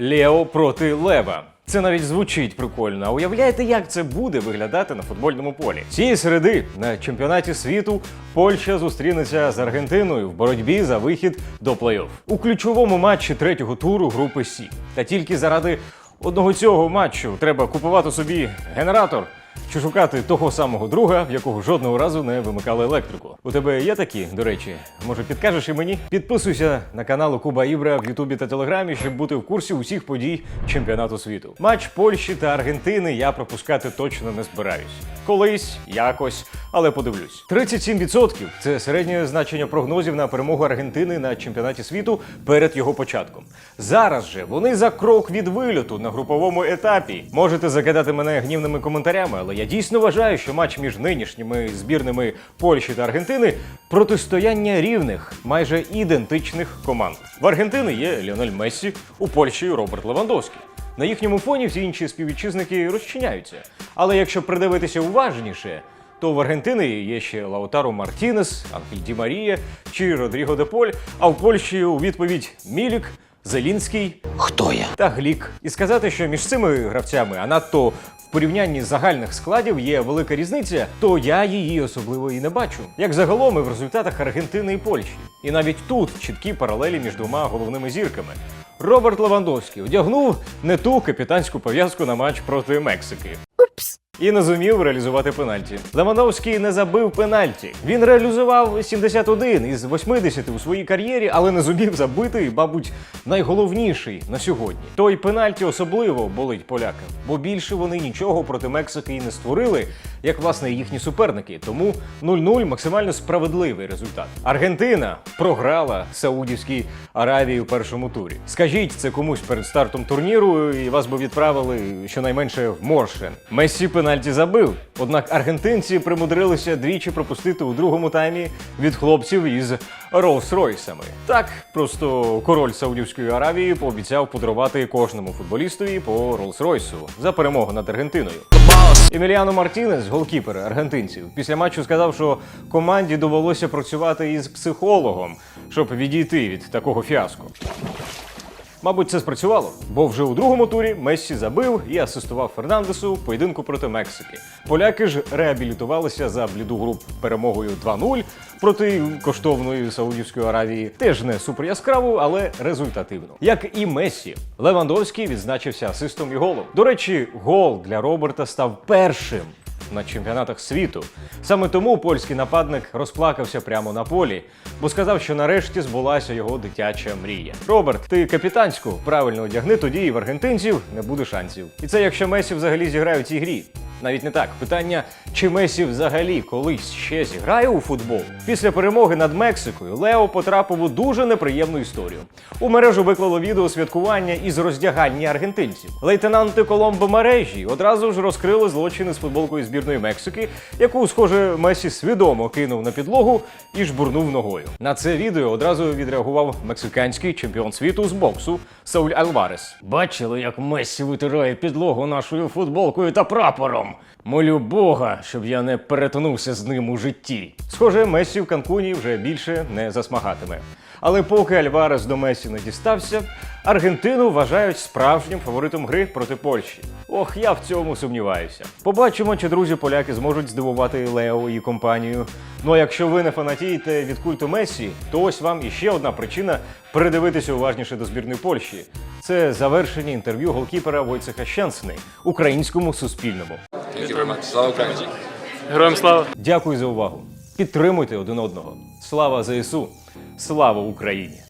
Лео проти Лева. Це навіть звучить прикольно. А уявляєте, як це буде виглядати на футбольному полі? Цієї середи на чемпіонаті світу Польща зустрінеться з Аргентиною в боротьбі за вихід до плей-офф у ключовому матчі третього туру групи Сі. Та тільки заради одного цього матчу треба купувати собі генератор. Чи шукати того самого друга, в якого жодного разу не вимикали електрику? У тебе є такі, до речі, може підкажеш і мені? Підписуйся на канал Куба Ібра в Ютубі та Телеграмі, щоб бути в курсі усіх подій чемпіонату світу. Матч Польщі та Аргентини я пропускати точно не збираюсь. Колись, якось, але подивлюсь. 37% – це середнє значення прогнозів на перемогу Аргентини на чемпіонаті світу перед його початком. Зараз же вони за крок від вильоту на груповому етапі. Можете закидати мене гнівними коментарями, але я дійсно вважаю, що матч між нинішніми збірними Польщі та Аргентини протистояння рівних, майже ідентичних команд. В Аргентини є Ліонель Мессі, у Польщі Роберт Левандовський. На їхньому фоні всі інші співвітчизники розчиняються. Але якщо придивитися уважніше, то в Аргентини є ще Лаутаро Мартінес, Анхель Ді Марія чи Родріго де Поль, а в Польщі у відповідь Мілік, Зелінський Хто я? та Глік. І сказати, що між цими гравцями, а надто в порівнянні загальних складів є велика різниця, то я її особливо і не бачу. Як загалом і в результатах Аргентини і Польщі. І навіть тут чіткі паралелі між двома головними зірками. Роберт Левандовський одягнув не ту капітанську пов'язку на матч проти Мексики. І не зумів реалізувати пенальті. Левандовський не забив пенальті. Він реалізував 71 із 80 у своїй кар'єрі, але не зумів забити, мабуть, найголовніший на сьогодні. Той пенальті особливо болить полякам, бо більше вони нічого проти Мексики і не створили, як власне і їхні суперники. Тому 0-0 максимально справедливий результат. Аргентина програла Саудівській Аравії у першому турі. Скажіть це комусь перед стартом турніру, і вас би відправили щонайменше в Моршен. Мессі пенальті забив. Однак аргентинці примудрилися двічі пропустити у другому таймі від хлопців із Роллс-Ройсами. Так, просто король Саудівської Аравії пообіцяв подарувати кожному футболістові по Роллс-Ройсу за перемогу над Аргентиною. Еміліано Мартінес, голкіпер аргентинців, після матчу сказав, що команді довелося працювати із психологом, щоб відійти від такого фіаско. Мабуть, це спрацювало, бо вже у другому турі Мессі забив і асистував Фернандесу в поєдинку проти Мексики. Поляки ж реабілітувалися за бліду груп перемогою 2-0 проти коштовної Саудівської Аравії. Теж не супер яскраву, але результативно. Як і Мессі, Левандовський відзначився асистом і голом. До речі, гол для Роберта став першим на чемпіонатах світу. Саме тому польський нападник розплакався прямо на полі, бо сказав, що нарешті збулася його дитяча мрія. Роберт, ти капітанську правильно одягни, тоді і в аргентинців не буде шансів. І це якщо Месі взагалі зіграє в цій грі. Навіть не так. Питання, чи Месі взагалі колись ще зіграє у футбол? Після перемоги над Мексикою Лео потрапив у дуже неприємну історію. У мережу виклало відео святкування із роздягання аргентинців. Лейтенанти Коломбо мережі одразу ж розкрили злочини з футболкою збірної Мексики, яку, схоже, Месі свідомо кинув на підлогу і жбурнув ногою. На це відео одразу відреагував мексиканський чемпіон світу з боксу Сауль Альварес. Бачили, як Месі витирає підлогу нашою футболкою та прапором. Молю Бога, щоб я не перетнувся з ним у житті. Схоже, Месі в Канкуні вже більше не засмагатиме. Але поки Альварес до Месі не дістався, Аргентину вважають справжнім фаворитом гри проти Польщі. Ох, я в цьому сумніваюся. Побачимо, чи друзі поляки зможуть здивувати Лео і компанію. Ну а якщо ви не фанатієте від культу Месі, то ось вам іще одна причина передивитися уважніше до збірної Польщі. Це завершення інтерв'ю голкіпера Войцеха Щенсни українському суспільному. Thank you very much. Слава Україні! Героям слава! Дякую за увагу. Підтримуйте один одного. Слава ЗСУ! Слава Україні!